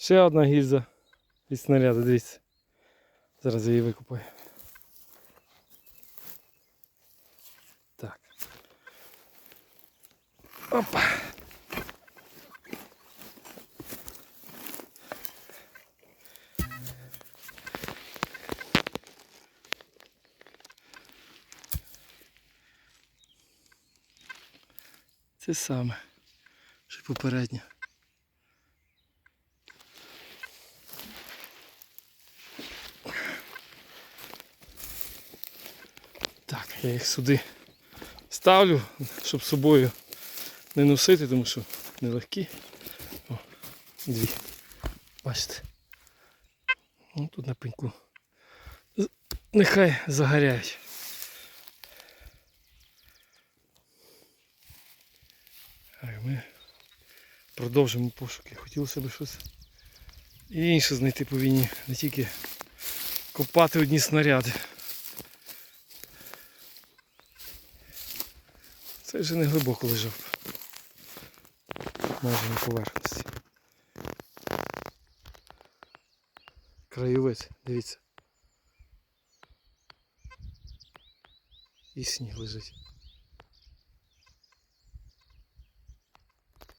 Ще одна гільза від снаряду, дивіться. Зараз я її викупаю. Так. Опа. Це саме, що й Так, я їх сюди ставлю, щоб з собою не носити, тому що нелегкі. О, дві. Бачите. Ну, тут на пеньку. Нехай загоряють. Так, ми продовжимо пошуки. Хотілося б щось інше знайти по війні, не тільки копати одні снаряди. Це вже не глибоко лежав. Майже на поверхності. Краєвець, дивіться. І сніг лежить.